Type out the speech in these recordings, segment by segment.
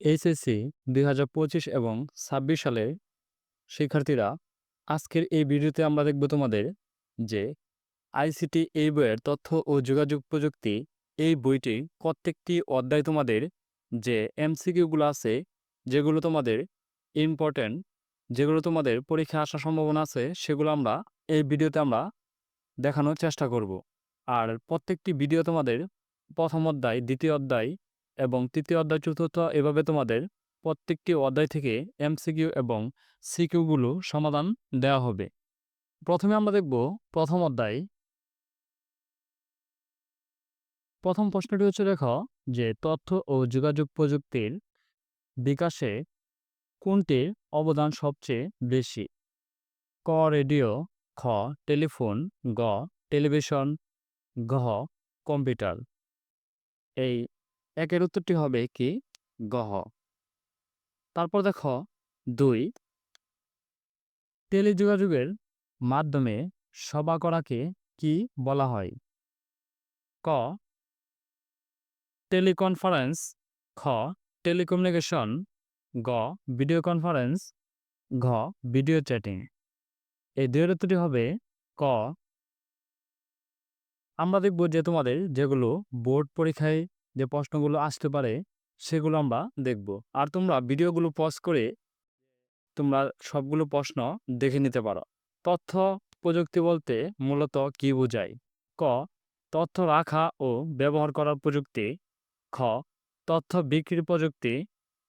HSC দুই হাজার পঁচিশ এবং ছাব্বিশ সালের শিক্ষার্থীরা আজকের এই ভিডিওতে আমরা দেখব তোমাদের যে আইসিটি এই বইয়ের তথ্য ও যোগাযোগ প্রযুক্তি এই বইটি প্রত্যেকটি অধ্যায় তোমাদের যে এমসিকিউগুলো আছে, যেগুলো তোমাদের ইম্পর্ট্যান্ট যেগুলো তোমাদের পরীক্ষা আসার সম্ভাবনা আছে, সেগুলো আমরা এই ভিডিওতে আমরা দেখানোর চেষ্টা করব। আর প্রত্যেকটি ভিডিও তোমাদের প্রথম অধ্যায়, দ্বিতীয় অধ্যায় এবং তৃতীয় অধ্যায় চতুর্থ এভাবে তোমাদের প্রত্যেকটি অধ্যায় থেকে এমসিকিউ এবং সিকিউগুলো সমাধান দেওয়া হবে। প্রথমে আমরা দেখব প্রথম অধ্যায়। প্রথম প্রশ্নটি হচ্ছে, দেখো, যে তথ্য ও যোগাযোগ প্রযুক্তির বিকাশে কোনটির অবদান সবচেয়ে বেশি? ক, রেডিও, খ, টেলিফোন, গ, টেলিভিশন, ঘ, কম্পিউটার। এই একের উত্তরটি হবে কি? গহ তারপর দেখো, দুই। টেলিযোগাযোগের মাধ্যমে সভা করাকে কি বলা হয়? ক। টেলিকনফারেন্স। খ। টেলিকমিউনিকেশন। গ। Video conference. ঘ। Video chatting. এই দুইয়ের উত্তরটি হবে ক। আমরা দেখব যে তোমাদের যেগুলো বোর্ড পরীক্ষায় যে প্রশ্নগুলো আসতে পারে, সেগুলো আমরা দেখব। আর তোমরা ভিডিওগুলো পজ করে তোমরা সবগুলো প্রশ্ন দেখে নিতে পারো। তথ্য প্রযুক্তি বলতে মূলত কি বোঝায়? ক, তথ্য রাখা ও ব্যবহার করার প্রযুক্তি। খ, তথ্য বিক্রির প্রযুক্তি।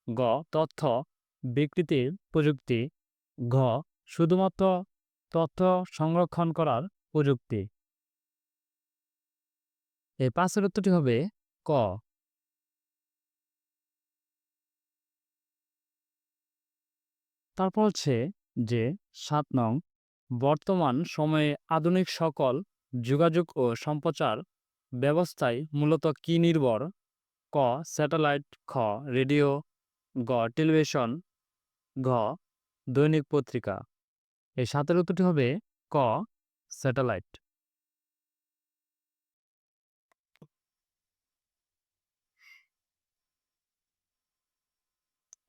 গ, তথ্য বিকৃতির প্রযুক্তি। ঘ, শুধুমাত্র তথ্য সংরক্ষণ করার প্রযুক্তি। এই পাঁচের উত্তরটি হবে ক? তারপর হচ্ছে যে, সাত নং, বর্তমান সময়ে আধুনিক সকল যোগাযোগ ও সম্প্রচার ব্যবস্থায় মূলত কি নির্ভর? ক, স্যাটেলাইট, খ, রেডিও, গ, টেলিভিশন, ঘ, দৈনিক পত্রিকা। এই সাতের উত্তরটি হবে ক, স্যাটেলাইট।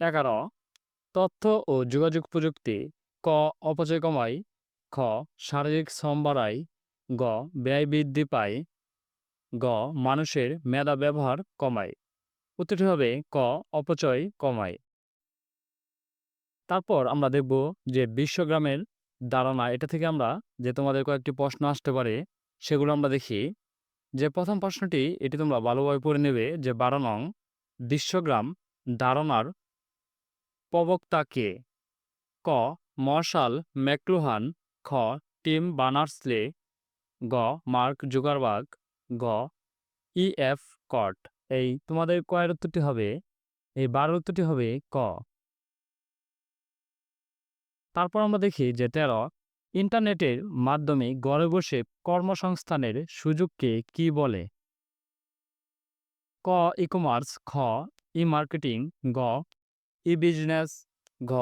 এগারো, তথ্য ও যোগাযোগ প্রযুক্তি, ক অপচয় কমায় খ, শারীরিক শ্রম বাড়ায় গ, ব্যয় বৃদ্ধি পায়, গ, মানুষের মেধা ব্যবহার কমায়। উত্তরটি হবে ক, অপচয় কমায়। তারপর আমরা দেখব যে বিশ্বগ্রামের ধারণা, এটা থেকে আমরা যে তোমাদের কয়েকটি প্রশ্ন আসতে পারে, সেগুলো আমরা দেখি। যে প্রথম প্রশ্নটি, এটি তোমরা ভালোভাবে পড়ে নেবে যে বারো নং, বিশ্বগ্রাম ধারণার প্রবক্তা কে. মার্শাল ম্যাকলুহান, খ. টিম বানার্সলে, গ. মার্ক জুগারবার্গ গ. ই এফ কট। এই তোমাদের কয়ের উত্তরটি হবে? এই বারোর উত্তরটি হবে ক। তারপর আমরা দেখি যে তেরো ইন্টারনেটের মাধ্যমে ঘরে বসে কর্মসংস্থানের সুযোগকে কি বলে? ক. ই কমার্স খ. ই মার্কেটিং গ. ই বিজনেস, ঘ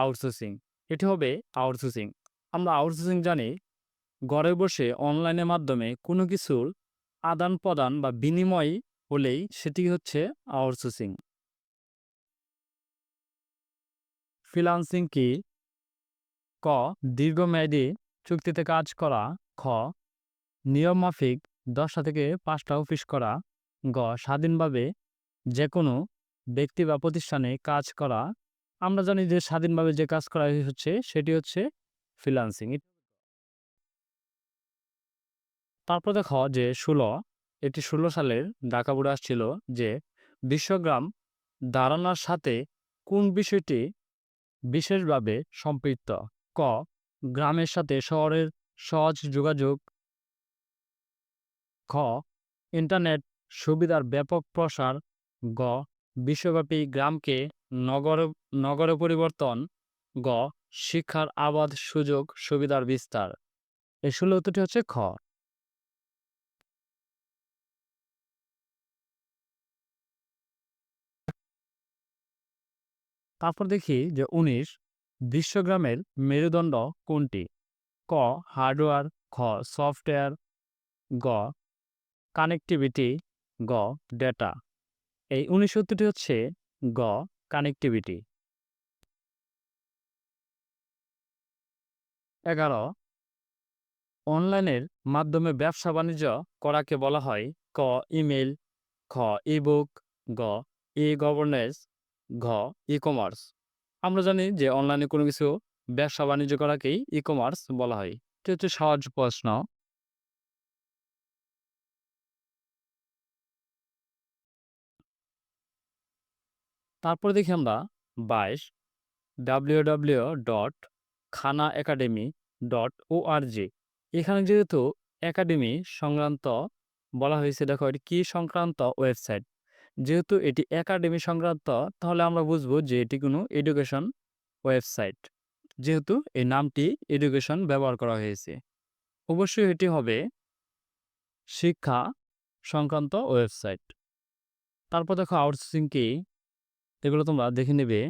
আউটসোর্সিং এটি হবে আউটসোর্সিং আমরা আউটসোর্সিং জানি, ঘরে বসে অনলাইনের মাধ্যমে কোনো কিছুর আদান প্রদান বা বিনিময় হলেই সেটি হচ্ছে আউটসোর্সিং ফ্রিলান্সিং কি? ক, দীর্ঘমেয়াদী চুক্তিতে কাজ করা। খ নিয়মমাফিক দশটা থেকে পাঁচটা অফিস করা। গ, স্বাধীনভাবে যে কোনো ব্যক্তি বা প্রতিষ্ঠানে কাজ করা, আমরা জানি যে স্বাধীনভাবে যে কাজ করা হচ্ছে, সেটি হচ্ছে ফ্রিলান্সিং তারপর দেখো যে ষোলো, এটি ষোলো সালের ঢাকা বোর্ডে আসছিল যে বিশ্বগ্রাম ধারণার সাথে কোন বিষয়টি বিশেষভাবে সম্পৃক্ত? ক, গ্রামের সাথে শহরের সহজ যোগাযোগ। খ, ইন্টারনেট সুবিধার ব্যাপক প্রসার। গ বিশ্বব্যাপী গ্রামকে নগর, নগরে পরিবর্তন, গ, শিক্ষার আবাদ সুযোগ, সুবিধার বিস্তার। এই ষোলো উত্তরটি হচ্ছে খ। তারপর দেখি যে উনিশ, বিশ্বগ্রামের মেরুদণ্ড কোনটি? ক, হার্ডওয়্যার, খ, সফটওয়্যার, গ, কানেক্টিভিটি, গ, ডেটা। এই উনিশ উত্তরটি হচ্ছে গ কানেক্টিভিটি এগারো, অনলাইনের মাধ্যমে ব্যবসা বাণিজ্য করাকে বলা হয় ক ইমেল খ, ইবুক, গ ই গভর্নেন্স ঘ ই কমার্স আমরা জানি যে অনলাইনে কোনো কিছু ব্যবসা বাণিজ্য করাকেই ই কমার্স বলা হয়। এটি হচ্ছে সহজ প্রশ্ন। তারপর দেখি আমরা বাইশ W dot Khan academy dot ও এখানে যেহেতু একাডেমি সংক্রান্ত বলা হয়েছে, দেখো এটি কি সংক্রান্ত ওয়েবসাইট যেহেতু এটি একাডেমি সংক্রান্ত, তাহলে আমরা বুঝব যে এটি কোনো এডুকেশন ওয়েবসাইট যেহেতু এই নামটি এডুকেশন ব্যবহার করা হয়েছে। অবশ্যই এটি হবে শিক্ষা সংক্রান্ত ওয়েবসাইট তারপর দেখো আউটসোর্সিং কি? এগুলো তোমরা দেখে নেবে।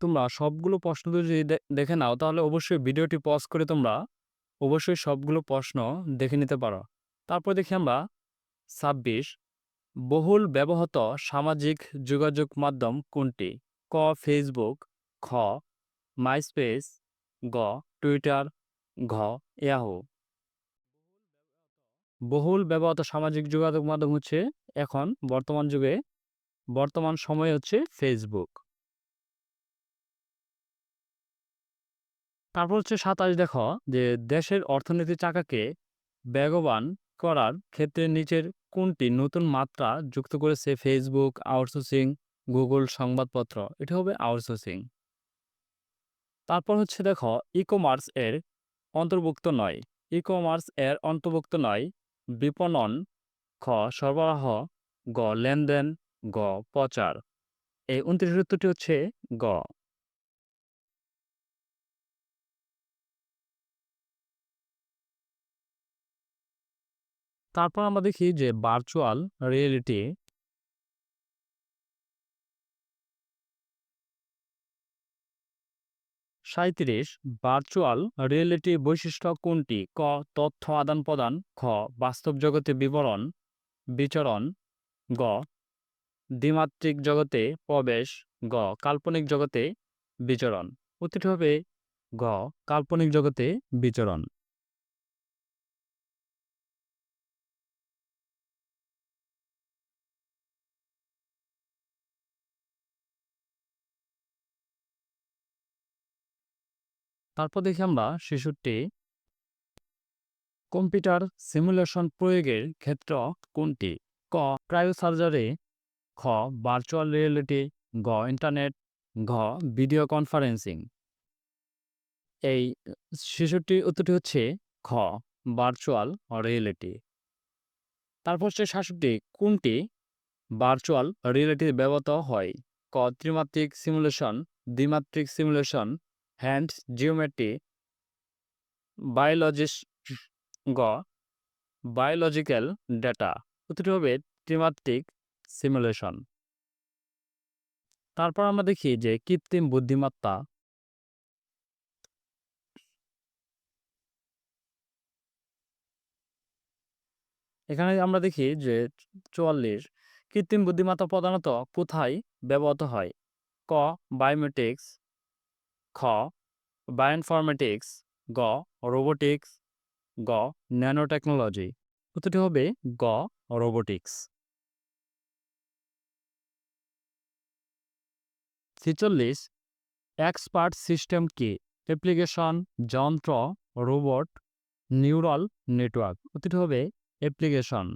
তোমরা সবগুলো প্রশ্ন যদি দেখে নাও, তাহলে অবশ্যই ভিডিওটি পজ করে তোমরা অবশ্যই সবগুলো প্রশ্ন দেখে নিতে পারো। তারপর দেখি আমরা ছাব্বিশ। বহুল ব্যবহৃত সামাজিক যোগাযোগ মাধ্যম কোনটি? ক ফেসবুক খ মাইস্পেস গ টুইটার ঘ ইয়াহু বহুল ব্যবহৃত সামাজিক যোগাযোগ মাধ্যম হচ্ছে এখন বর্তমান যুগে, বর্তমান সময়ে হচ্ছে ফেসবুক তারপর হচ্ছে সাতাশ, দেখো যে দেশের অর্থনীতি চাকাকে বেগবান করার ক্ষেত্রে নিচের কোনটি নতুন মাত্রা যুক্ত করেছে ফেসবুক আউটসোর্সিং গুগল সংবাদপত্র? এটি হবে আউটসোর্সিং তারপর হচ্ছে দেখো ই কমার্স এর অন্তর্ভুক্ত নয়। ই কমার্স এর অন্তর্ভুক্ত নয় বিপণন, খ, সরবরাহ, গ, লেনদেন, গ, প্রচার। এই উনত্রিশ উত্তরটি হচ্ছে গ। তারপর আমরা দেখি যে ভার্চুয়াল রিয়েলিটি সাঁত্রিশ ভার্চুয়াল রিয়েলিটি বৈশিষ্ট্য কোনটি? ক. তথ্য আদান প্রদান। খ. বাস্তব জগতে বিবরণ। বিচরণ। গ. দ্বিমাত্রিক জগতে প্রবেশ। গ. কাল্পনিক জগতে বিচরণ। উত্তরটি হবে গ. কাল্পনিক জগতে বিচরণ। তারপর দেখি আমরা শিশুটি কম্পিউটার সিমুলেশন প্রয়োগের ক্ষেত্র কোনটি? ক. ক্রায়োসার্জারি। খ. Virtual reality. গ. ইন্টারনেট। ঘ. Video conferencing. এই শিশুটি উত্তরটি হচ্ছে খ. Virtual reality. তারপর হচ্ছে শাশুটি কোনটি ভার্চুয়াল রিয়েলিটি ব্যবহৃত হয়? ক. ত্রিমাত্রিক সিমুলেশন। দ্বিমাত্রিক সিমুলেশন। হ্যান্ড জিওমেট্রি বায়োলজিস গ বায়োলজিক্যাল ডেটা উত্তরটি হবে ত্রিমাত্রিক সিমুলেশন তারপর আমরা দেখি যে কৃত্রিম বুদ্ধিমত্তা। এখানে আমরা দেখি যে চুয়াল্লিশ, কৃত্রিম বুদ্ধিমত্তা প্রধানত কোথায় ব্যবহৃত হয়? ক বায়োমেট্রিক্স খ বায়োইনফরমেটিক্স গ রোবোটিক্স গ ন্যানোটেকনোলজি উত্তরটি হবে গ রোবোটিক্স ছেচল্লিশ এক্সপার্ট সিস্টেম কি? অ্যাপ্লিকেশন যন্ত্র রোবট নিউরাল নেটওয়ার্ক উত্তরটি হবে অ্যাপ্লিকেশন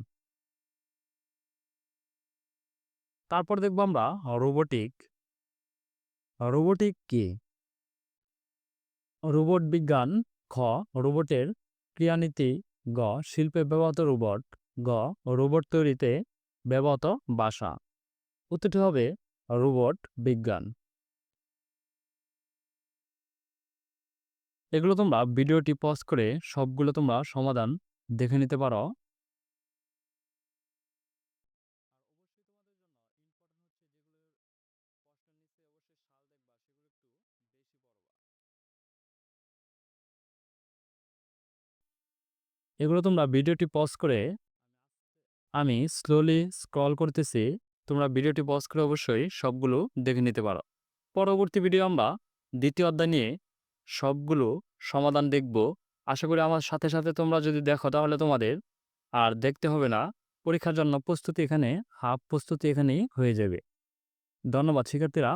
তারপর দেখব আমরা রোবোটিক রোবোটিক কি? রোবট বিজ্ঞান খ রোবটের ক্রিয়ানীতি, গ, শিল্পে ব্যবহৃত রোবট, গ, রোবট তৈরিতে ব্যবহৃত বাসা। উত্তরটি হবে রোবট বিজ্ঞান। এগুলো তোমরা ভিডিওটি পজ করে সবগুলো তোমরা সমাধান দেখে নিতে পারো। এগুলো তোমরা ভিডিওটি পজ করে আমি স্লোলি স্ক্রল করতেছি, তোমরা ভিডিওটি পজ করে অবশ্যই সবগুলো দেখে নিতে পারো। পরবর্তী ভিডিও আমরা দ্বিতীয় অধ্যায় নিয়ে সবগুলো সমাধান দেখব। আশা করি আমার সাথে সাথে তোমরা যদি দেখো তাহলে তোমাদের আর দেখতে হবে না। পরীক্ষার জন্য প্রস্তুতি এখানে, হাফ প্রস্তুতি এখানেই হয়ে যাবে। ধন্যবাদ শিক্ষার্থীরা।